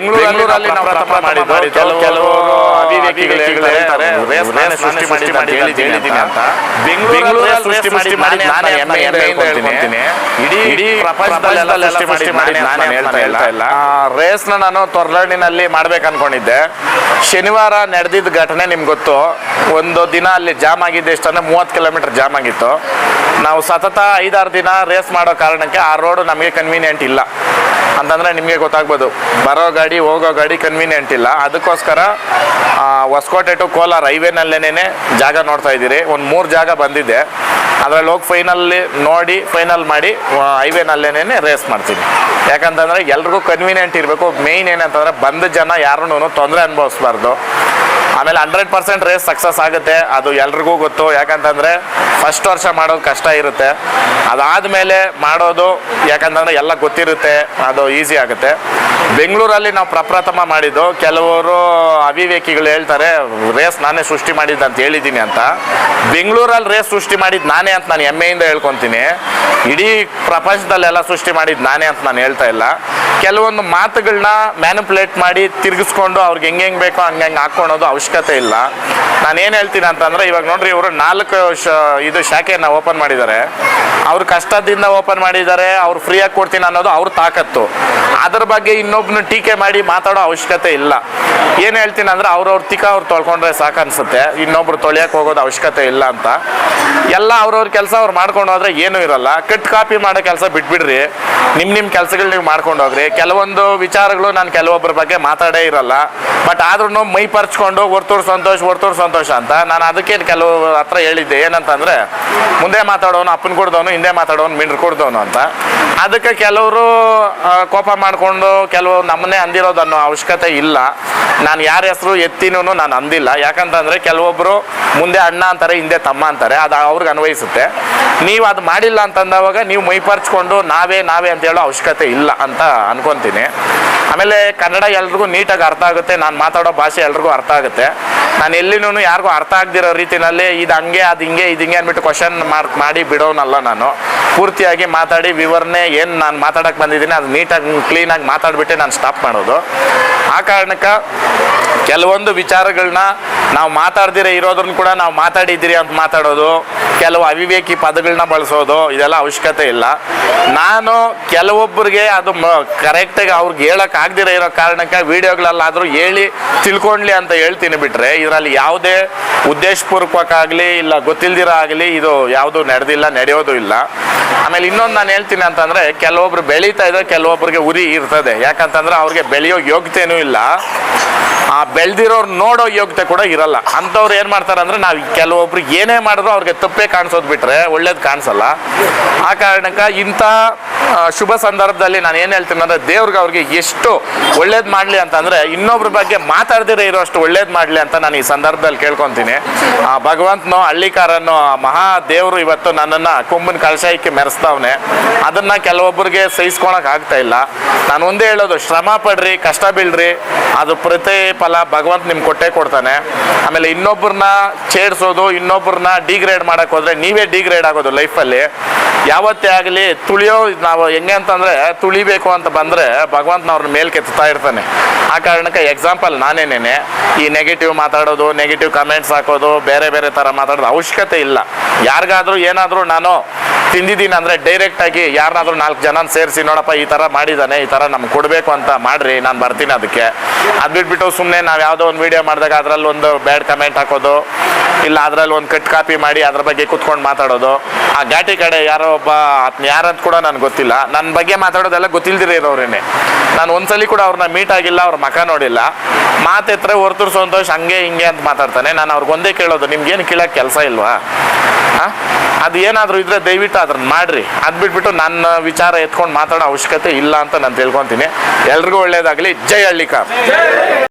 ಬೆಂಗಳೂರಲ್ಲಿ ನಾವು ಪ್ರಥಮ ಮಾಡಿದ್ದು. ಕೆಲವು ಕೆಲವು ಅವಿವೇಕಿಗಳು ಹೇಳ್ತಾರೆ. ರೇಸ್ ನಾನೇ ಸೃಷ್ಟಿ ಮಾಡಿದ್ದು ಅಂತ ಹೇಳಿದ್ದೀನಿ ಅಂತ. ಬೆಂಗಳೂರಲ್ಲಿ ಸೃಷ್ಟಿ ಮಾಡಿ ಮಾಡಿ ನಾನೇ ಹೆಮ್ಮೆ ಹೆಮ್ಮೆಯಿಂದ ಹೇಳ್ಕೊಂತೀನಿ ಇಡೀ ಇಡೀ ಪ್ರಪಂಚದಲ್ಲೆಲ್ಲ ಸೃಷ್ಟಿ ಮಾಡಿ ನಾನೇ ಹೇಳ್ತಾ ಇಲ್ಲ. ರೇಸ್ನ ನಾನು ತೊರ್ಲಡಿನಲ್ಲಿ ಮಾಡ್ಬೇಕು ಅನ್ಕೊಂಡಿದ್ದೆ ಶನಿವಾರ ನಡೆದಿದ್ದ ಘಟನೆ ನಿಮ್ಗೆ ಗೊತ್ತು. ಒಂದು ದಿನ ಅಲ್ಲಿ ಜಾಮ್ ಆಗಿದ್ದೆ ಎಷ್ಟಂದ್ರೆ ಮೂವತ್ತು ಕಿಲೋಮೀಟರ್ ಜಾಮ್ ಆಗಿತ್ತು. ನಾವು ಸತತ ಐದಾರು ದಿನ ರೇಸ್ ಮಾಡೋ ಕಾರಣಕ್ಕೆ ಆ ರೋಡ್ ನಮಗೆ ಕನ್ವೀನಿಯೆಂಟ್ ಇಲ್ಲ. ಅಂತಂದರೆ ನಿಮಗೆ ಗೊತ್ತಾಗ್ಬೋದು, ಬರೋ ಗಾಡಿ, ಹೋಗೋ ಗಾಡಿ ಕನ್ವೀನಿಯೆಂಟ್ ಇಲ್ಲ. ಅದಕ್ಕೋಸ್ಕರ ಹೊಸಕೋಟೆ ಟು ಕೋಲಾರ ಹೈವೇನಲ್ಲೇನೇ ಜಾಗ ನೋಡ್ತಾ ಇದ್ದೀರಿ. ಒಂದು ಮೂರು ಜಾಗ ಬಂದಿದೆ. ಅದರಲ್ಲಿ ಹೋಗಿ ಫೈನಲ್ಲಿ ನೋಡಿ, ಫೈನಲ್ ಮಾಡಿ ಹೈವೇನಲ್ಲೇನೇ ರೇಸ್ ಮಾಡ್ತೀನಿ. ಯಾಕಂತಂದರೆ ಎಲ್ರಿಗೂ ಕನ್ವೀನಿಯಂಟ್ ಇರಬೇಕು. ಮೇಯ್ನ್ ಏನಂತಂದ್ರೆ ಬಂದ ಜನ ಯಾರನ್ನೂ ತೊಂದರೆ ಅನುಭವಿಸ್ಬಾರ್ದು. ಆಮೇಲೆ ಹಂಡ್ರೆಡ್ ಪರ್ಸೆಂಟ್ ರೇಸ್ ಸಕ್ಸಸ್ ಆಗುತ್ತೆ. ಅದು ಎಲ್ರಿಗೂ ಗೊತ್ತು. ಯಾಕಂತಂದ್ರೆ ಫಸ್ಟ್ ವರ್ಷ ಮಾಡೋದು ಕಷ್ಟ ಇರುತ್ತೆ. ಅದಾದಮೇಲೆ ಮಾಡೋದು ಯಾಕಂತಂದ್ರೆ ಎಲ್ಲ ಗೊತ್ತಿರುತ್ತೆ. ಅದು ಈಸಿ ಆಗುತ್ತೆ. ಬೆಂಗಳೂರಲ್ಲಿ ನಾವು ಪ್ರಪ್ರಥಮ ಮಾಡಿದ್ದು. ಕೆಲವರು ಅವಿವೇಕಿಗಳು ಹೇಳ್ತಾರೆ, ರೇಸ್ ನಾನೇ ಸೃಷ್ಟಿ ಮಾಡಿದ್ದು ಅಂತ ಹೇಳಿದ್ದೀನಿ ಅಂತ. ಬೆಂಗಳೂರಲ್ಲಿ ರೇಸ್ ಸೃಷ್ಟಿ ಮಾಡಿದ್ದು ನಾನೇ ಅಂತ ನಾನು ಹೆಮ್ಮೆಯಿಂದ ಹೇಳ್ಕೊತೀನಿ. ಇಡೀ ಪ್ರಪಂಚದಲ್ಲೆಲ್ಲ ಸೃಷ್ಟಿ ಮಾಡಿದ್ದು ನಾನೇ ಅಂತ ನಾನು ಹೇಳ್ತಾ ಇಲ್ಲ. ಕೆಲವೊಂದು ಮಾತುಗಳನ್ನ ಮ್ಯಾನಿಪುಲೇಟ್ ಮಾಡಿ ತಿರುಗಿಸ್ಕೊಂಡು ಅವ್ರಿಗೆ ಹೆಂಗೆ ಹೆಂಗೆ ಬೇಕೋ ಹಂಗೆ ಹಂಗೆ ಹಾಕ್ಕೊಳೋದು ಅವಶ್ಯಕತೆ ಇಲ್ಲ. ನಾನು ಏನು ಹೇಳ್ತೀನಿ ಅಂತಂದರೆ, ಇವಾಗ ನೋಡ್ರಿ ಇವರು ನಾಲ್ಕು ಶ, ಇದು ಶಾಖೆಯನ್ನು ಓಪನ್ ಮಾಡಿದ್ದಾರೆ. ಅವ್ರು ಕಷ್ಟದಿಂದ ಓಪನ್ ಮಾಡಿದ್ದಾರೆ, ಅವ್ರು ಫ್ರೀಯಾಗಿ ಕೊಡ್ತೀನಿ ಅನ್ನೋದು ಅವ್ರ ತಾಕತ್ತು. ಅದ್ರ ಬಗ್ಗೆ ಇನ್ನೊಬ್ನ ಟೀಕೆ ಮಾಡಿ ಮಾತಾಡೋ ಅವಶ್ಯಕತೆ ಇಲ್ಲ. ಏನು ಹೇಳ್ತೀನಿ ಅಂದ್ರೆ ಅವ್ರವ್ರ ತಿಕ್ಕ ಅವ್ರು ತೊಳ್ಕೊಂಡ್ರೆ ಸಾಕನ್ಸುತ್ತೆ. ಇನ್ನೊಬ್ರು ತೊಳೆಯಕ್ಕೆ ಹೋಗೋದು ಅವಶ್ಯಕತೆ ಇಲ್ಲ ಅಂತ. ಎಲ್ಲ ಅವ್ರವ್ರ ಕೆಲಸ ಅವ್ರು ಮಾಡ್ಕೊಂಡು ಹೋದ್ರೆ ಏನೂ ಇರಲ್ಲ. ಕಟ್ ಕಾಪಿ ಮಾಡೋ ಕೆಲಸ ಬಿಟ್ಬಿಡ್ರಿ. ನಿಮ್ಮ ನಿಮ್ಮ ಕೆಲಸಗಳು ನೀವು ಮಾಡ್ಕೊಂಡು ಹೋಗ್ರಿ. ಕೆಲವೊಂದು ವಿಚಾರಗಳು ನಾನು ಕೆಲವೊಬ್ಬರ ಬಗ್ಗೆ ಮಾತಾಡೇ ಇರಲ್ಲ. ಬಟ್ ಆದ್ರೂ ಮೈ ಪರ್ಚ್ಕೊಂಡು ಹೊರ್ತೂರು ಸಂತೋಷ ಹೊರ್ತೂರು ಸಂತೋಷ ಅಂತ. ನಾನು ಅದಕ್ಕೆ ಕೆಲವು ಹತ್ರ ಹೇಳಿದ್ದೆ. ಏನಂತಂದ್ರೆ, ಮುಂದೆ ಮಾತಾಡೋನು ಅಪ್ಪನ ಕೊಡ್ದವನು ಹಿಂದೆ ಮಾತಾಡೋನು, ಮಿಂಡ್ರು ಕೊಡ್ದವನು ಅಂತ. ಅದಕ್ಕೆ ಕೆಲವರು ಕೋಪ ಮಾಡಿಕೊಂಡು ಕೆಲವು ನಮ್ಮನ್ನೇ ಅಂದಿರೋದು ಅನ್ನೋ ಅವಶ್ಯಕತೆ ಇಲ್ಲ. ನಾನು ಯಾರ ಹೆಸರು ಎತ್ತಿನೂ ನಾನು ಅಂದಿಲ್ಲ. ಯಾಕಂತಂದ್ರೆ ಕೆಲವೊಬ್ಬರು ಮುಂದೆ ಅಣ್ಣ ಅಂತಾರೆ, ಹಿಂದೆ ತಮ್ಮ ಅಂತಾರೆ. ಅದು ಅವ್ರಿಗೆ ಅನ್ವಯಿಸುತ್ತೆ. ನೀವು ಅದು ಮಾಡಿಲ್ಲ ಅಂತಂದವಾಗ ನೀವು ಮೈಪರ್ಚ್ಕೊಂಡು ನಾವೇ ನಾವೇ ಅಂತ ಹೇಳೋ ಅವಶ್ಯಕತೆ ಇಲ್ಲ ಅಂತ ಅನ್ಕೊಂತೀನಿ. ಆಮೇಲೆ ಕನ್ನಡ ಎಲ್ರಿಗೂ ನೀಟಾಗಿ ಅರ್ಥ ಆಗುತ್ತೆ. ನಾನು ಮಾತಾಡೋ ಭಾಷೆ ಎಲ್ರಿಗೂ ಅರ್ಥ ಆಗುತ್ತೆ. ನಾನು ಎಲ್ಲಿನೂ ಯಾರಿಗೂ ಅರ್ಥ ಆಗದಿರೋ ರೀತಿಯಲ್ಲಿ ಇದು ಹಂಗೆ, ಅದು ಹಿಂಗೆ, ಇದು ಹಿಂಗೆ ಅಂದ್ಬಿಟ್ಟು ಕ್ವಶನ್ ಮಾಡಿ ಬಿಡೋನಲ್ಲ ನಾನು. ಪೂರ್ತಿಯಾಗಿ ಮಾತಾಡಿ ವಿವರಣೆ ಏನು ನಾನು ಮಾತಾಡಕ್ಕೆ ಬಂದಿದ್ದೀನಿ, ಅದು ನೀಟಾಗಿ ಕ್ಲೀನಾಗಿ ಮಾತಾಡಿಬಿಟ್ಟೆ ನಾನು ಸ್ಟಾಪ್ ಮಾಡೋದು. ಆ ಕಾರಣಕ್ಕೆ ಕೆಲವೊಂದು ವಿಚಾರಗಳನ್ನ ನಾವು ಮಾತಾಡ್ದಿರೇ ಇರೋದ್ರನ್ನ ಕೂಡ ನಾವು ಮಾತಾಡಿದ್ದೀರಿ ಅಂತ ಮಾತಾಡೋದು, ಕೆಲವು ಅವಿವೇಕಿ ಪದಗಳನ್ನ ಬಳಸೋದು, ಇದೆಲ್ಲ ಅವಶ್ಯಕತೆ ಇಲ್ಲ. ನಾನು ಕೆಲವೊಬ್ಬರಿಗೆ ಅದು ಕರೆಕ್ಟಾಗಿ ಅವ್ರಿಗೆ ಹೇಳಕ್ ಆಗದಿರೋ ಇರೋ ಕಾರಣಕ್ಕೆ ವಿಡಿಯೋಗಳಲ್ಲಾದರೂ ಹೇಳಿ ತಿಳ್ಕೊಂಡ್ಲಿ ಅಂತ ಹೇಳ್ತೀನಿ ಬಿಟ್ರೆ, ಇದರಲ್ಲಿ ಯಾವುದೇ ಉದ್ದೇಶಪೂರ್ವಕವಾಗಲಿ ಇಲ್ಲ ಗೊತ್ತಿಲ್ದಿರೋ ಆಗಲಿ ಇದು ಯಾವುದು ನಡೆದಿಲ್ಲ, ನಡೆಯೋದು ಇಲ್ಲ. ಆಮೇಲೆ ಇನ್ನೊಂದು ನಾನು ಹೇಳ್ತೀನಿ ಅಂತಂದ್ರೆ, ಕೆಲವೊಬ್ರು ಬೆಳೀತಾ ಇದ್ದಾರೆ ಕೆಲವೊಬ್ರಿಗೆ ಉರಿ ಇರ್ತದೆ. ಯಾಕಂತಂದ್ರೆ ಅವ್ರಿಗೆ ಬೆಳೆಯೋ ಯೋಗ್ಯತೆನೂ ಇಲ್ಲ. ಆ ಬೆಳೆದಿರೋರು ನೋಡೋ ಯೋಗ್ಯತೆ ಕೂಡ ಇರಲ್ಲ. ಅಂಥವ್ರು ಏನು ಮಾಡ್ತಾರೆ ಅಂದರೆ ನಾವು ಕೆಲವೊಬ್ರು ಏನೇ ಮಾಡಿದ್ರು ಅವ್ರಿಗೆ ತಪ್ಪೇ ಕಾಣಿಸೋದು ಬಿಟ್ರೆ ಒಳ್ಳೇದು ಕಾಣಿಸಲ್ಲ. ಆ ಕಾರಣಕ್ಕೆ ಇಂಥ ಶುಭ ಸಂದರ್ಭದಲ್ಲಿ ನಾನು ಏನು ಹೇಳ್ತೀನಿ ಅಂದ್ರೆ ದೇವ್ರಿಗೆ ಅವ್ರಿಗೆ ಎಷ್ಟು ಒಳ್ಳೇದು ಮಾಡಲಿ ಅಂತಂದರೆ ಇನ್ನೊಬ್ರ ಬಗ್ಗೆ ಮಾತಾಡ್ದಿರೋ ಇರೋಷ್ಟು ಒಳ್ಳೇದು ಮಾಡಲಿ ಅಂತ ನಾನು ಈ ಸಂದರ್ಭದಲ್ಲಿ ಕೇಳ್ಕೊತೀನಿ. ಆ ಭಗವಂತನು ಹಳ್ಳಿಕಾರನು, ಆ ಮಹಾ ದೇವರು ಇವತ್ತು ನನ್ನನ್ನು ಕೊಂಬಿನ ಕಳಶಾಯಕ್ಕೆ ಮೆರೆಸ್ತಾವನೆ ಅದನ್ನ ಕೆಲವೊಬ್ಬರಿಗೆ ಸಹಿಸ್ಕೊಳಕ್ ಆಗ್ತಾ ಇಲ್ಲ. ನಾನು ಒಂದೇ ಹೇಳೋದು, ಶ್ರಮ ಪಡ್ರಿ, ಕಷ್ಟ ಬೀಳ್ರಿ. ಅದು ಪ್ರತಿ ಫಲ ಭಗವಂತ ನಿಮ್ಗೆ ಕೊಟ್ಟೇ ಕೊಡ್ತಾನೆ. ಆಮೇಲೆ ಇನ್ನೊಬ್ಬರನ್ನ ಛೇಡ್ಸೋದು ಇನ್ನೊಬ್ಬರನ್ನ ಡಿಗ್ರೇಡ್ ಮಾಡಕ್ ಹೋದ್ರೆ ನೀವೇ ಡಿಗ್ರೇಡ್ ಆಗೋದು ಲೈಫಲ್ಲಿ ಯಾವತ್ತೇ ಆಗಲಿ ತುಳಿಯೋ ನಾವು ಹೆಂಗೆ ಅಂತಂದರೆ ತುಳಿಬೇಕು ಅಂತ ಬಂದರೆ ಭಗವಂತನ ಅವ್ರನ್ನ ಮೇಲ್ ಕೆತ್ತಾ ಇರ್ತಾನೆ. ಆ ಕಾರಣಕ್ಕೆ ಎಕ್ಸಾಂಪಲ್ ನಾನೇನೇನೆ, ಈ ನೆಗೆಟಿವ್ ಮಾತಾಡೋದು ನೆಗೆಟಿವ್ ಕಮೆಂಟ್ಸ್ ಹಾಕೋದು, ಬೇರೆ ಬೇರೆ ಥರ ಮಾತಾಡೋದು ಅವಶ್ಯಕತೆ ಇಲ್ಲ. ಯಾರಿಗಾದರೂ ಏನಾದರೂ ನಾನು ತಿಂದಿದ್ದೀನಿ ಅಂದರೆ ಡೈರೆಕ್ಟಾಗಿ ಯಾರನ್ನಾದ್ರೂ ನಾಲ್ಕು ಜನ ಸೇರಿಸಿ ನೋಡಪ್ಪ ಈ ಥರ ಮಾಡಿದ್ದಾನೆ ಈ ಥರ ನಮ್ಗೆ ಕೊಡಬೇಕು ಅಂತ ಮಾಡಿರಿ, ನಾನು ಬರ್ತೀನಿ ಅದಕ್ಕೆ. ಅದು ಬಿಟ್ಬಿಟ್ಟು ಸುಮ್ಮನೆ ನಾವು ಯಾವುದೋ ಒಂದು ವಿಡಿಯೋ ಮಾಡಿದಾಗ ಅದರಲ್ಲಿ ಒಂದು ಬ್ಯಾಡ್ ಕಮೆಂಟ್ ಹಾಕೋದು, ಇಲ್ಲ ಅದರಲ್ಲಿ ಒಂದು ಕಟ್ ಕಾಪಿ ಮಾಡಿ ಅದ್ರ ಬಗ್ಗೆ ಕುತ್ಕೊಂಡು ಮಾತಾಡೋದು. ಆ ಘಾಟಿ ಕಡೆ ಯಾರೋ ಒಬ್ಬ ಯಾರಂತ ಕೂಡ ನನಗೆ ಗೊತ್ತಿಲ್ಲ. ನನ್ನ ಬಗ್ಗೆ ಮಾತಾಡೋದೆಲ್ಲ ಗೊತ್ತಿಲ್ದಿರ ಇರೋರೇನೆ. ನಾನು ಒಂದ್ಸಲಿ ಕೂಡ ಅವ್ರನ್ನ ಮೀಟ್ ಆಗಿಲ್ಲ, ಅವ್ರ ಮಕ ನೋಡಿಲ್ಲ. ಮಾತೆತ್ರೆ ಹೊರತು ಸಂತೋಷ, ಹಂಗೆ ಹಿಂಗೆ ಅಂತ ಮಾತಾಡ್ತಾನೆ. ನಾನು ಅವ್ರಿಗೆ ಒಂದೇ ಕೇಳೋದು, ನಿಮ್ಗೇನು ಕೇಳೋಕ್ಕೆ ಕೆಲಸ ಇಲ್ವಾ? ಅದು ಏನಾದರೂ ಇದ್ರೆ ದಯವಿಟ್ಟು ಅದನ್ನ ಮಾಡ್ರಿ. ಅದು ಬಿಟ್ಬಿಟ್ಟು ನನ್ನ ವಿಚಾರ ಎತ್ಕೊಂಡು ಮಾತಾಡೋ ಅವಶ್ಯಕತೆ ಇಲ್ಲ ಅಂತ ನಾನು ತಿಳ್ಕೊತೀನಿ. ಎಲ್ರಿಗೂ ಒಳ್ಳೇದಾಗಲಿ. ಜೈ ಹಳ್ಳಿಕಾರ್.